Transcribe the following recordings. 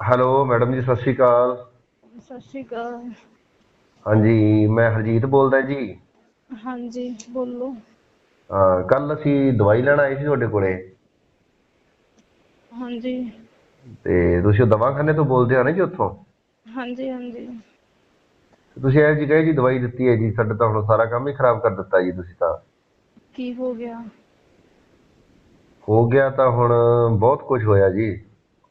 Hello madam ਜੀ ਸਤਿ ਸ਼੍ਰੀ ਅਕਾਲ। ਸਤਿ ਸ਼੍ਰੀ ਅਕਾਲ। ਹਾਂਜੀ ਮੈਂ ਹਰਜੀਤ ਬੋਲਦਾ ਜੀ। ਹਾਂਜੀ ਬੋਲੋ। ਹਾਂ ਕੱਲ ਅਸੀਂ ਦਵਾਈ ਲੈਣ ਆਏ ਸੀ ਤੁਹਾਡੇ ਕੋਲੇ। ਹਾਂਜੀ। ਤੇ ਤੁਸੀਂ ਉਹ ਦਵਾਖਾਨੇ ਤੋਂ ਬੋਲਦੇ ਹੋ ਨਾ ਜੀ ਉੱਥੋਂ? ਹਾਂਜੀ ਹਾਂਜੀ। ਤੁਸੀਂ ਇਹ ਜੀ ਕਹੇ ਜੀ ਦਵਾਈ ਦਿੱਤੀ ਹੈ ਜੀ ਸਾਡਾ ਤਾਂ ਹੁਣ ਸਾਰਾ ਕੰਮ ਹੀ ਖਰਾਬ ਕਰ ਦਿੱਤਾ ਜੀ ਤੁਸੀਂ ਤਾਂ। ਕੀ ਹੋ ਗਿਆ? ਹੋ ਗਿਆ ਤਾਂ ਹੁਣ ਬਹੁਤ ਕੁਝ ਹੋਇਆ ਜੀ।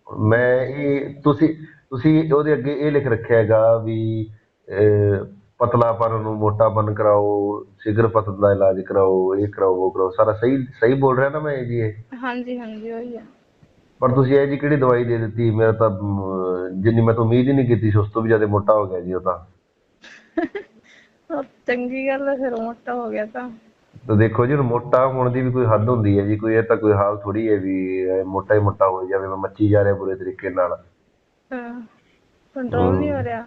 ਮੈਂ ਇਹ ਤੁਸੀਂ ਤੁਸੀਂ ਉਹਦੇ ਅੱਗੇ ਇਹ ਲਿਖ ਰੱਖਿਆ ਹੈਗਾ ਵੀ ਪਤਲਾਪਨ ਨੂੰ ਮੋਟਾਪਨ ਕਰਾਓ ਸਿਗਰ ਪਤਨ ਦਾ ਇਲਾਜ ਕਰਾਓ ਇਹ ਕਰਾਓ ਉਹ ਕਰਾਓ ਸਾਰਾ ਸਹੀ ਸਹੀ ਬੋਲ ਰਿਹਾ ਨਾ ਮੈਂ ਜੀ ਇਹ? ਹਾਂਜੀ ਹਾਂਜੀ ਉਹੀ ਆ। ਪਰ ਤੁਸੀਂ ਇਹ ਜੀ ਕਿਹੜੀ ਦਵਾਈ ਦੇ ਦਿੱਤੀ? ਮੇਰਾ ਤਾਂ ਜਿੰਨੀ ਮੈਂ ਤਾਂ ਉਮੀਦ ਹੀ ਨਹੀਂ ਕੀਤੀ ਸੀ ਉਸ ਤੋਂ ਵੀ ਜ਼ਿਆਦਾ ਮੋਟਾ ਹੋ ਗਿਆ ਜੀ ਉਹ ਤਾਂ। ਚੰਗੀ ਗੱਲ ਹੈ ਫਿਰ ਮੋਟਾ ਹੋ ਗਿਆ ਤਾਂ। ਤਾਂ ਦੇਖੋ ਜੀ ਹੁਣ ਮੋਟਾ ਹੋਣ ਦੀ ਵੀ ਕੋਈ ਹੱਦ ਹੁੰਦੀ ਹੈ ਜੀ ਕੋਈ ਇਹ ਤਾਂ ਕੋਈ ਹਾਲ ਥੋੜੀ ਹੈ ਵੀ ਇਹ ਮੋਟਾ ਹੀ ਮੋਟਾ ਹੋ ਜਾਵੇ ਮੈਂ ਮੱਚੀ ਜਾ ਰਿਹਾ ਬੁਰੇ ਤਰੀਕੇ ਨਾਲ। ਕੰਟਰੋਲ ਨਹੀਂ ਹੋ ਰਿਹਾ।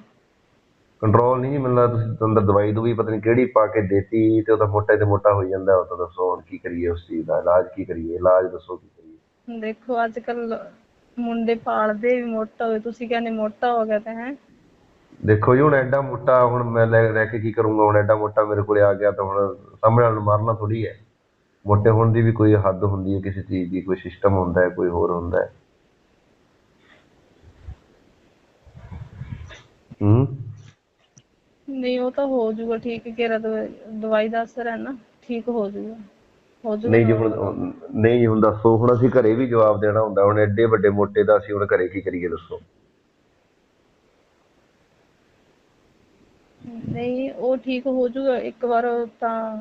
ਕੰਟਰੋਲ ਨਹੀਂ ਜੀ ਮੈਨੂੰ ਲੱਗਦਾ ਤੁਸੀਂ ਅੰਦਰ ਦਵਾਈ ਦੂਈ ਪਤਾ ਨਹੀਂ ਕਿਹੜੀ ਪਾ ਕੇ ਦੇਤੀ ਤੇ ਉਹ ਤਾਂ ਮੋਟਾ ਤੇ ਮੋਟਾ ਹੋਈ ਜਾਂਦਾ ਉਹ ਤਾਂ ਦੱਸੋ ਹੁਣ ਕੀ ਕਰੀਏ ਉਸ ਚੀਜ਼ ਦਾ ਇਲਾਜ ਕੀ ਕਰੀਏ ਇਲਾਜ ਦੱਸੋ ਕੀ ਕਰੀਏ। ਦੇਖੋ ਅੱਜ ਕੱਲ ਮੁੰਡੇ ਪਾਲਦੇ ਵੀ ਮੋਟਾ ਹੋਵੇ ਤੁਸੀਂ ਕਹਿੰਦੇ ਮੋਟਾ ਹੋ ਗਿਆ ਤਾਂ ਹੈ। ਦੇਖੋ ਜੀ ਹੁਣ ਐਡਾ ਮੋਟਾ ਹੁਣ ਮੈਂ ਲੈ ਰਹਿ ਕੇ ਕੀ ਕਰੂੰਗਾ? ਹੁਣ ਐਡਾ ਮੋਟਾ ਮੇਰੇ ਕੋਲੇ ਆ ਗਿਆ ਤਾਂ ਹੁਣ ਸਾਹਮਣੇ ਵਾਲੇ ਨੂੰ ਮਾਰਨਾ ਥੋੜੀ ਹੈ। ਮੋਟੇ ਹੋਣ ਦੀ ਵੀ ਕੋਈ ਹੱਦ ਹੁੰਦੀ ਹੈ ਕਿਸੇ ਚੀਜ਼ ਦੀ ਕੋਈ ਸਿਸਟਮ ਹੁੰਦਾ ਹੈ ਕੋਈ ਹੋਰ ਹੁੰਦਾ ਹੈ। ਹੂੰ? ਨਹੀਂ ਉਹ ਤਾਂ ਹੋ ਜਾਊਗਾ ਠੀਕ ਕਿਹੜਾ ਦਵਾਈ ਦਾ ਅਸਰ ਹੈ ਨਾ ਠੀਕ ਹੋ ਜਾਊਗਾ। ਹੋ ਨਹੀਂ ਜੀ ਜਾਊਗਾ ਹੁਣ ਨਹੀਂ ਜੀ ਹੁਣ ਦੱਸੋ। ਹੁਣ ਅਸੀਂ ਘਰੇ ਵੀ ਜਵਾਬ ਦੇਣਾ ਹੁੰਦਾ। ਹੁਣ ਐਡੇ ਵੱਡੇ ਮੋਟੇ ਦਾ ਅਸੀਂ ਹੁਣ ਘਰੇ ਕੀ ਕਰੀਏ ਦੱਸੋ। ਨਹੀਂ ਉਹ ਠੀਕ ਹੋ ਜਾਊਗਾ ਇੱਕ ਵਾਰ ਤਾਂ।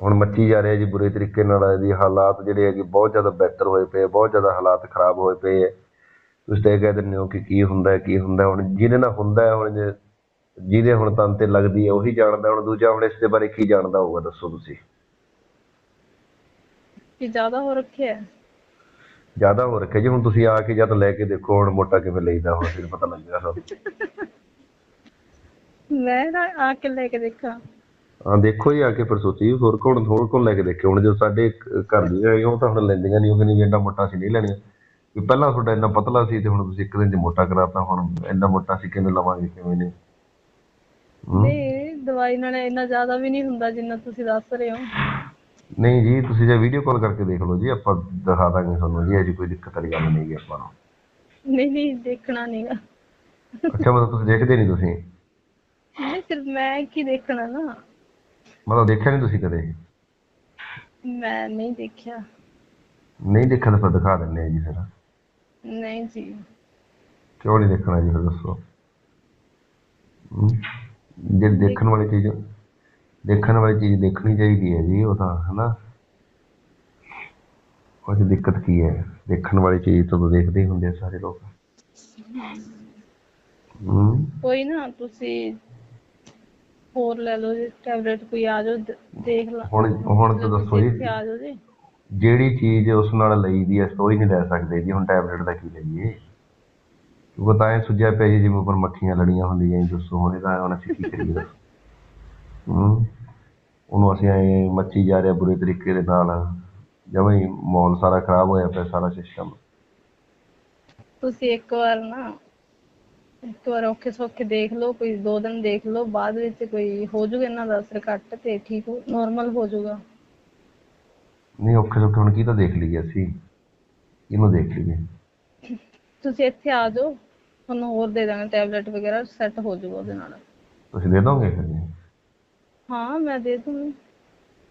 ਹੁਣ ਮੱਚੀ ਜਾ ਰਿਹਾ ਜੀ ਬੁਰੇ ਤਰੀਕੇ ਨਾਲ ਇਹਦੀ ਹਾਲਾਤ ਜਿਹੜੇ ਹੈਗੇ ਬਹੁਤ ਜ਼ਿਆਦਾ ਬਿਹਤਰ ਹੋਏ ਪਏ ਆ, ਬਹੁਤ ਜ਼ਿਆਦਾ ਹਾਲਾਤ ਖਰਾਬ ਹੋਏ ਪਏ ਹੈ। ਤੁਸੀਂ ਤਾਂ ਇਹ ਕਹਿ ਦਿੰਦੇ ਹੋ ਕਿ ਕੀ ਹੁੰਦਾ ਹੈ ਕੀ ਹੁੰਦਾ ਹੈ। ਹੁਣ ਜਿਹਦੇ ਨਾਲ ਹੁੰਦਾ ਹੈ ਹੁਣ ਜੇ ਜਿਹਦੇ ਹੁਣ ਤਨ ਤੇ ਲੱਗਦੀ ਹੈ ਉਹੀ ਜਾਣਦਾ ਹੁਣ ਦੂਜਾ ਹੁਣ ਇਸ ਦੇ ਬਾਰੇ ਕੀ ਜਾਣਦਾ ਹੋਊਗਾ ਦੱਸੋ ਤੁਸੀਂ। ਕਿ ਜ਼ਿਆਦਾ ਹੋ ਰੱਖਿਆ ਹੈ? ਜ਼ਿਆਦਾ ਹੋ ਰੱਖਿਆ ਜੀ। ਹੁਣ ਤੁਸੀਂ ਆ ਕੇ ਜਦ ਲੈ ਕੇ ਦੇਖੋ ਹੁਣ ਮੋਟਾ ਕਿਵੇਂ ਲਈਦਾ ਹੁਣ ਫਿਰ ਪਤਾ ਲੱਗੇਗਾ ਤੁਹਾਨੂੰ ਮੈਂ ਨਾ ਆ ਕੇ ਲੈ ਕੇ ਦੇਖਾਂ। ਹਾਂ ਦੇਖੋ ਜੀ ਆ ਕੇ ਫਿਰ ਸੋਚੀ ਹੋਰ ਕੋਣ ਹੋਰ ਕੋਣ ਲੈ ਕੇ ਦੇਖੇ? ਹੁਣ ਜੋ ਸਾਡੇ ਘਰ ਦੀਆਂ ਹੈਗੀਆਂ ਉਹ ਤਾਂ ਹੁਣ ਲੈਂਦੀਆਂ ਨਹੀਂ ਉਹ ਕਹਿੰਦੀ ਇੰਨਾ ਮੋਟਾ ਸੀ ਨਹੀਂ ਲੈਣੀਆਂ। ਵੀ ਪਹਿਲਾਂ ਤੁਹਾਡਾ ਇੰਨਾ ਪਤਲਾ ਸੀ ਤੇ ਹੁਣ ਤੁਸੀਂ ਇੱਕ ਦਿਨ ਚ ਮੋਟਾ ਕਰਾਤਾ ਹੁਣ ਇੰਨਾ ਮੋਟਾ ਸੀ ਕਿਵੇਂ ਲਵਾਂਗੇ ਕਿਵੇਂ ਨਹੀਂ? ਨਹੀਂ ਦਵਾਈ ਨਾਲ ਇੰਨਾ ਜ਼ਿਆਦਾ ਵੀ ਨਹੀਂ ਹੁੰਦਾ ਜਿੰਨਾ ਤੁਸੀਂ ਦੱਸ ਰਹੇ ਹੋ। ਨਹੀਂ ਜੀ ਤੁਸੀਂ ਜੇ ਵੀਡੀਓ ਕਾਲ ਕਰਕੇ ਦੇਖ ਲਓ ਜੀ ਆਪਾਂ ਦਿਖਾ ਦਾਂਗੇ ਤੁਹਾਨੂੰ ਜੀ ਅਜੇ ਕੋਈ ਦਿੱਕਤ ਵਾਲੀ ਗੱਲ ਨਹੀਂ ਗੀ ਆਪਾਂ ਨੂੰ। ਨਹੀਂ ਨਹੀਂ ਦੇਖਣਾ ਨਹੀਂਗਾ ਅੱਛਾ ਮਤਲਬ ਤੁਸੀਂ ਦੇਖਦੇ ਨਹੀਂ ਤੁਸੀਂ? ਮੈਂ ਕੀ ਦੇਖਣਾ ਨਾ? ਮਤਲਬ ਦੇਖਿਆ ਨਹੀਂ ਤੁਸੀਂ ਕਦੇ? ਮੈਂ ਨਹੀਂ ਦੇਖਿਆ। ਨਹੀਂ ਦੇਖਿਆ ਤਾਂ ਫਿਰ ਦਿਖਾ ਆ ਜੀ ਫਿਰ। ਨਹੀਂ ਜੀ। ਕਿਉਂ ਨਹੀਂ ਦੇਖਣਾ ਜੀ ਫਿਰ ਦੱਸੋ? ਹਮ? ਜੇ ਦੇਖਣ ਵਾਲੀ ਚੀਜ਼ ਦੇਖਣ ਵਾਲੀ ਚੀਜ਼ ਦੇਖਣੀ ਚਾਹੀਦੀ ਹੈ ਜੀ ਉਹ ਤਾਂ ਹਨਾ? 'ਚ ਦਿੱਕਤ ਕੀ ਹੈ? ਦੇਖਣ ਵਾਲੀ ਚੀਜ਼ ਤੋਂ ਦੇਖਦੇ ਹੀ ਹੁੰਦੇ ਆ ਸਾਰੇ ਲੋਕ। ਹਮ ਕੋਈ ਨਾ ਤੁਸੀਂ ਹੋਰ ਲੈ ਲਓ ਜੀ ਟੈਬਲੇਟ ਕੋਈ ਆ ਜਾਓ ਦ- ਦੇਖ ਲਾ। ਹੁਣ ਹੁਣ ਤਾਂ ਦੱਸੋ ਜੀ। ਇੱਥੇ ਆ ਜਾਓ ਜੀ। ਜਿਹੜੀ ਚੀਜ਼ ਉਸ ਨਾਲ ਲਈ ਦੀ ਹੈ ਸੋਈ ਨਹੀਂ ਲੈ ਸਕਦੇ ਜੀ ਹੁਣ ਟੈਬਲੇਟ ਦਾ ਕੀ ਲਈਏ? ਉਹ ਤਾਂ ਸੁਝਿਆ ਪਿਆ ਜੀ ਜਿਵੇਂ ਉੱਪਰ ਮੱਖੀਆਂ ਲੜੀਆਂ ਹੁੰਦੀਆਂ ਜੀ ਦੱਸੋ ਹੁਣ ਇਹਦਾ ਹੁਣ ਅਸੀਂ ਕੀ ਕਰੀਏ? ਦੱਸੋ ਹੂੰ? ਉਹਨੂੰ ਅਸੀਂ ਐ ਮੱਚੀ ਜਾ ਰਿਹਾ ਬੁਰੇ ਤਰੀਕੇ ਦੇ ਨਾਲ ਹੀ ਮਾਹੌਲ ਸਾਰਾ ਖਰਾਬ ਹੋਇਆ ਪਿਆ ਸਾਰਾ ਸਿਸਟਮ ਤੁਸੀਂ ਇੱਕ ਵਾਰ ਨਾ ਇੱਕ ਵਾਰ ਔਖੇ ਸੌਖੇ ਦੇਖ ਲਓ ਕੋਈ ਦੋ ਦਿਨ ਦੇਖ ਲਓ ਬਾਅਦ ਵਿੱਚ ਕੋਈ ਹੋ ਜਾਊਗਾ ਇਹਨਾਂ ਦਾ ਅਸਰ ਘੱਟ ਤੇ ਠੀਕ ਨਾਰਮਲ ਹੋ ਜਾਊਗਾ ਨਹੀਂ ਔਖੇ ਸੌਖੇ ਹੁਣ ਕੀ ਤਾਂ ਦੇਖ ਲਈਏ ਅਸੀਂ। ਇਹਨੂੰ ਦੇਖ ਲਈਏ। ਤੁਸੀਂ ਇੱਥੇ ਆ ਜਾਓ ਤੁਹਾਨੂੰ ਹੋਰ ਦੇ ਦਾਂਗੇ ਟੈਬਲੇਟ ਵਗੈਰਾ ਸੈੱਟ ਹੋ ਜਾਊਗਾ ਉਹਦੇ ਨਾਲ। ਤੁਸੀਂ ਦੇ ਦੋਗੇ? ਹਾਂ ਮੈਂ ਦੇ ਦੂੰਗੀ।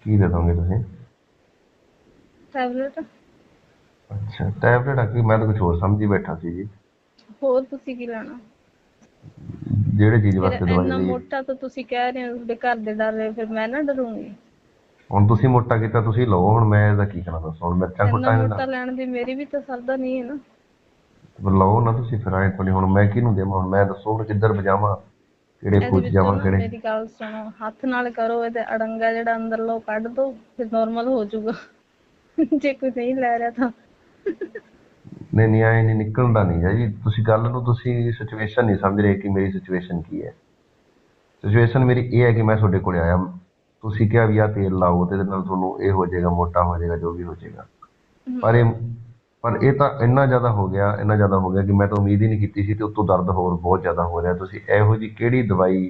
ਕੀ ਦੇ ਦੋਗੇ ਤੁਸੀਂ? ਟੈਬਲੇਟ ਅੱਛਾ ਟੈਬਲੇਟ ਆ ਕੀ? ਮੈਂ ਤਾਂ ਕੁਝ ਹੋਰ ਸਮਝੀ ਬੈਠਾ ਸੀ ਜੀ। ਹੋਰ ਤੁਸੀਂ ਕੀ ਲੈਣਾ? ਜਿਹੜੇ ਚੀਜ਼ ਵਾਸਤੇ ਦਵਾਈ ਇੰਨਾ ਲਈ? ਮੋਟਾ ਤਾਂ ਤੁਸੀਂ ਕਹਿ ਰਹੇ ਹੋ ਤੁਹਾਡੇ ਘਰ ਦੇ ਡਰ ਰਹੇ ਫਿਰ ਮੈਂ ਨਾ ਡਰੂੰਗੀ। ਹੁਣ ਤੁਸੀਂ ਮੋਟਾ ਕੀਤਾ ਤੁਸੀਂ ਲਓ ਹੁਣ ਮੈਂ ਇਹਦਾ ਕੀ ਕਰਾਂ ਦੱਸੋ ਹੁਣ ਮਿਰਚਾਂ ਇੰਨਾ ਕੁੱਟਾਂ ਮੋਟਾ ਇਹਦਾ ਲੈਣ ਦੀ ਮੇਰੀ ਵੀ ਤਾਂ ਸਰਦਾ ਨਹੀਂ ਹੈ ਨਾ। ਲਓ ਨਾ ਤੁਸੀਂ ਫਿਰ ਆਏ ਤੁਹਾਡੀ ਹੁਣ ਮੈਂ ਕਿਹਨੂੰ ਦੇਵਾਂ ਹੁਣ ਮੈਂ ਦੱਸੋ ਹੁਣ ਕਿੱਧਰ ਵਜਾਵਾਂ ਕਿਹੜੇ ਵਿੱਚੋਂ ਜਾਵਾਂ ਕਿਹੜੇ? ਮੇਰੀ ਗੱਲ ਸੁਣੋ ਹੱਥ ਨਾਲ ਕਰੋ ਇਹਦੇ ਅੜੰਗਾ ਜਿਹੜਾ ਅੰਦਰ ਲੋ ਕੱਢ ਦੋ ਫਿਰ ਨਾਰਮਲ ਹੋ ਜਾਊਗਾ। ਜੇ ਕੋਈ ਨਹੀਂ ਲੈ ਰਿਹਾ ਤਾਂ। ਨਹੀਂ ਨਹੀਂ ਨਹੀਂ ਨਿਕਲਦਾ ਨਹੀਂ ਹੈ ਜੀ। ਤੁਸੀਂ ਗੱਲ ਨੂੰ ਤੁਸੀਂ ਸਿਚੁਏਸ਼ਨ ਨਹੀਂ ਸਮਝ ਰਹੇ ਕਿ ਮੇਰੀ ਸਿਚੁਏਸ਼ਨ ਕੀ ਹੈ। ਸਿਚੁਏਸ਼ਨ ਮੇਰੀ ਇਹ ਹੈ ਕਿ ਮੈਂ ਤੁਹਾਡੇ ਕੋਲੇ ਆਇਆ। ਤੁਸੀਂ ਕਿਹਾ ਵੀ ਆ ਤੇਲ ਲਾਓ ਤੇ ਇਹਦੇ ਨਾਲ ਤੁਹਾਨੂੰ ਇਹ ਹੋ ਜਾਏਗਾ ਮੋਟਾ ਹੋ ਜਾਏਗਾ ਜੋ ਵੀ ਹੋ ਜਾਏਗਾ। ਪਰ ਇਹ ਪਰ ਇਹ ਤਾਂ ਇੰਨਾ ਜ਼ਿਆਦਾ ਹੋ ਗਿਆ ਇੰਨਾ ਜ਼ਿਆਦਾ ਹੋ ਗਿਆ ਕਿ ਮੈਂ ਤਾਂ ਉਮੀਦ ਹੀ ਨਹੀਂ ਕੀਤੀ ਸੀ ਤੇ ਉਤੋਂ ਦਰਦ ਹੋਰ ਬਹੁਤ ਜ਼ਿਆਦਾ ਹੋ ਰਿਹਾ। ਤੁਸੀਂ ਇਹੋ ਜੀ ਕਿਹੜੀ ਦਵਾਈ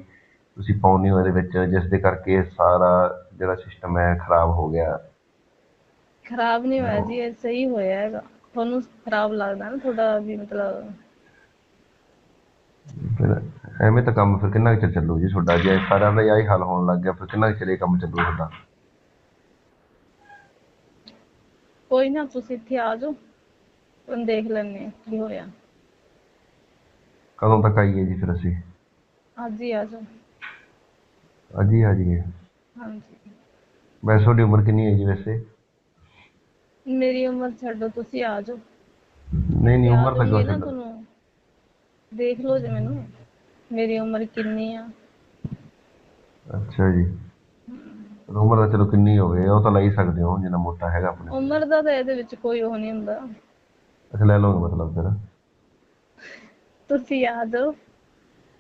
ਤੁਸੀਂ ਪਾਉਂਦੇ ਹੋ ਇਹਦੇ ਵਿੱਚ ਜਿਸ ਦੇ ਕਰਕੇ ਸਾਰਾ ਜਿਹੜਾ ਸਿਸਟਮ ਹੈ ਖਰਾਬ ਹੋ ਗਿਆ? ਖਰਾਬ ਨਹੀਂ ਹੋਇਆ ਜੀ ਇਹ ਸਹੀ ਹੋਇਆ ਹੈਗਾ। ਤੁਹਾਨੂੰ ਖਰਾਬ ਲੱਗਦਾ ਨਾ ਤੁਹਾਡਾ ਵੀ ਮਤਲਬ ਐਵੇਂ ਤਾਂ ਕੰਮ ਫਿਰ ਕਿੰਨਾ ਚਿਰ ਚੱਲੂ ਜੀ ਤੁਹਾਡਾ? ਜੇ ਸਾਰਿਆਂ ਦਾ ਹੀ ਹਾਲ ਹੋਣ ਲੱਗ ਗਿਆ ਫਿਰ ਕਿੰਨਾ ਚਿਰ ਇਹ ਕੰਮ ਚੱਲੂ ਤੁਹਾਡਾ? ਕੋਈ ਨਾ ਤੁਸੀਂ ਇੱਥੇ ਆ ਜਾਓ ਤੁਹਾਨੂੰ ਦੇਖ ਲੈਣੇ ਕੀ ਹੋਇਆ। ਕਦੋਂ ਤੱਕ ਆਈਏ ਜੀ ਫਿਰ ਅਸੀਂ? ਅੱਜ ਹੀ ਆ ਜਾਓ। ਅੱਜ ਹੀ ਆ ਜਾਈਏ। ਹਾਂਜੀ। ਵੈਸੇ ਤੁਹਾਡੀ ਉਮਰ ਕਿੰਨੀ ਹੈ ਜੀ ਵੈਸੇ? ਮੇਰੀ ਉਮਰ ਛੱਡੋ ਤੁਸੀਂ ਆ ਜਾਓ। ਨਹੀਂ ਨਹੀਂ ਉਮਰ ਤਾਂ ਕਿਉਂ ਨਹੀਂ ਤੁਹਾਨੂੰ। ਦੇਖ ਲਓ ਜੇ ਮੈਨੂੰ। ਮੇਰੀ ਉਮਰ ਕਿੰਨੀ ਆ। ਅੱਛਾ ਜੀ। ਉਮਰ ਤਾਂ ਚਲੋ ਕਿੰਨੀ ਹੋਵੇ ਉਹ ਤਾਂ ਲੈ ਹੀ ਸਕਦੇ ਹੋ ਜਿੰਨਾ ਮੋਟਾ ਹੈਗਾ ਆਪਣੇ ਉਮਰ ਦਾ ਤਾਂ ਇਹਦੇ ਵਿੱਚ ਕੋਈ ਉਹ ਨਹੀਂ ਹੁੰਦਾ। ਅੱਛਾ ਲੈ ਲਓਗੇ ਮਤਲਬ ਫਿਰ। ਤੁਸੀਂ ਆ ਜਾਓ।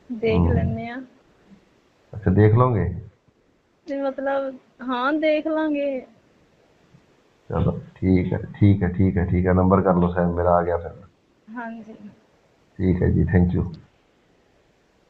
ਦੇਖ ਲੈਣੇ ਆ। ਅੱਛਾ ਦੇਖ ਲਓਗੇ? ਤੇ ਮਤਲਬ ਹਾਂ ਦੇਖ ਲਾਂਗੇ। ਚਲੋ ਠੀਕ ਹੈ ਠੀਕ ਹੈ ਠੀਕ ਹੈ ਠੀਕ ਹੈ। ਨੰਬਰ ਕਰ ਲਓ ਸੈਨ ਮੇਰਾ ਆ ਗਿਆ ਫਿਰ। ਹਾਂਜੀ। ਠੀਕ ਹੈ ਜੀ ਥੈਂਕ ਯੂ